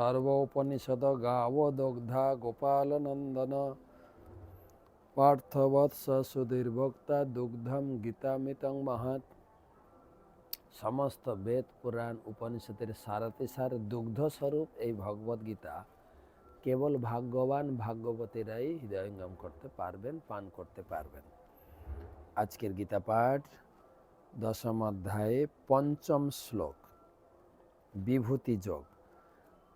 সর্বোপনিষদ গাবদগ্ধা গোপালনন্দন পার্থবৎস সুধীর্ভোক্তা দুগ্ধম গীতামিতং মহাত সমস্ত বেদ পুরাণ উপনিষদের সারাতিসার দুগ্ধ স্বরূপ এই ভগবদ গীতা কেবল ভাগ্যবান ভাগ্যবতীরাই হৃদয়ঙ্গম করতে পারবেন, পান করতে পারবেন। আজকের গীতা পাঠ দশম অধ্যায়ে পঞ্চম শ্লোক, বিভূতি যোগ।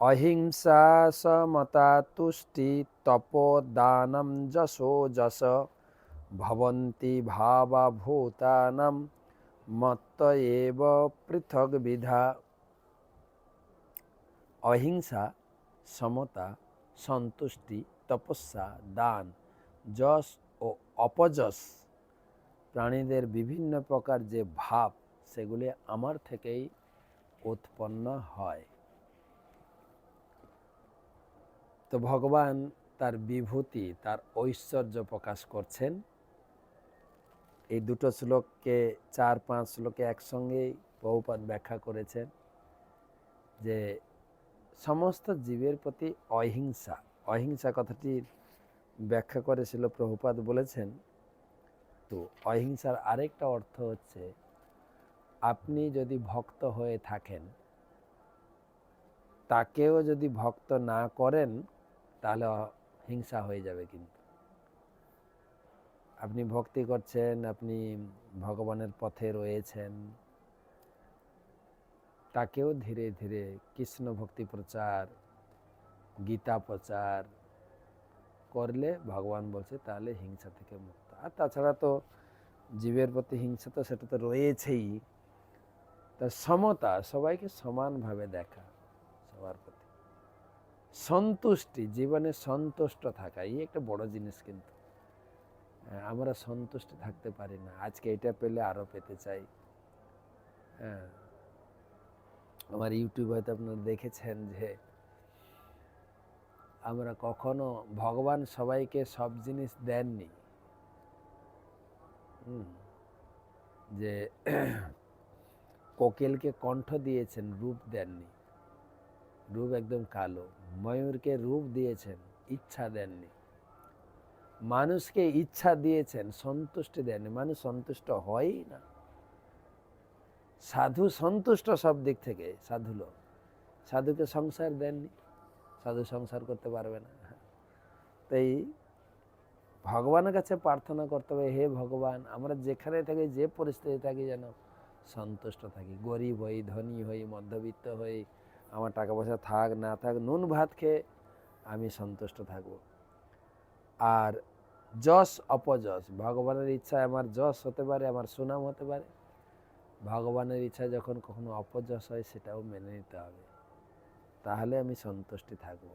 অহিংসা সমতা তুষ্টি তপোদানম যশো যশ, ভবন্তি ভাবা ভূতানাম মত্ত এব পৃথক বিধা। অহিংসা সমতা সন্তুষ্টি তপস্যা দান যশ ও অপযশ প্রাণীদের বিভিন্ন প্রকার যে ভাব, সেগুলি আমার থেকেই উৎপন্ন হয়। তো ভগবান তার বিভূতি, তার ঐশ্বর্য প্রকাশ করছেন। এই দুটো শ্লোককে, চার, পাঁচ শ্লোকে একসঙ্গেই বহুপাত ব্যাখ্যা করেছেন যে সমস্ত জীবের প্রতি অহিংসা অহিংসা কথাটির ব্যাখ্যা করেছিল প্রভুপাত বলেছেন। তো অহিংসার আরেকটা অর্থ হচ্ছে, আপনি যদি ভক্ত হয়ে থাকেন, তাকেও যদি ভক্ত না করেন তাহলে হিংসা হয়ে যাবে কিন্তু। আপনি ভক্তি করছেন, আপনি ভগবানের পথে রয়েছেন। তাকেও ধীরে ধীরে কৃষ্ণ ভক্তি প্রচার, গীতা প্রচার করলে ভগবান বলছে, তাহলে হিংসা থেকে মুক্ত। আর তাছাড়া তো জীবের প্রতি হিংসা তো সেটা তো রয়েছেই। তা সমতা সবাইকে সমানভাবে দেখা সবার প্রতি। সন্তুষ্টি জীবনে সন্তুষ্ট থাকা এই একটা বড় জিনিস কিন্তু। হ্যাঁ, আমরা সন্তুষ্ট থাকতে পারি না। আজকে এটা পেলে আরও পেতে চাই। হ্যাঁ। আমার ইউটিউব হয়তো আপনারা দেখেছেন যে আমরা কখনো ভগবান সবাইকে সব জিনিস দেননি। যে কোকিলকে কণ্ঠ দিয়েছেন রূপ দেননি। রূপ একদম কালো। ময়ূরকে রূপ দিয়েছেন, ইচ্ছা দেননি। মানুষকে ইচ্ছা দিয়েছেন, সন্তুষ্টি দেননি। মানুষ সন্তুষ্ট হয়ই না। সাধু সন্তুষ্ট সব দিক থেকে, সাধু লোক। সাধুকে সংসার দেননি, সাধু সংসার করতে পারবে না। তাই ভগবানের কাছে প্রার্থনা করতে হবে, হে ভগবান, আমরা যেখানে থাকি, যে পরিস্থিতি থাকি যেন সন্তুষ্ট থাকি। গরিব হই, ধনী হই, মধ্যবিত্ত হই আমার টাকা পয়সা থাক, না থাক, নুন, ভাত খেয়ে আমি সন্তুষ্ট থাকব। আর যশ, অপযশ, ভগবানের ইচ্ছা আমার যশ হতে পারে, আমার সুনাম হতে পারে। ভগবানের ইচ্ছা যখন কখনো অপযশ হয়, সেটাও মেনে নিতে হবে। তাহলে আমি সন্তুষ্টি থাকব।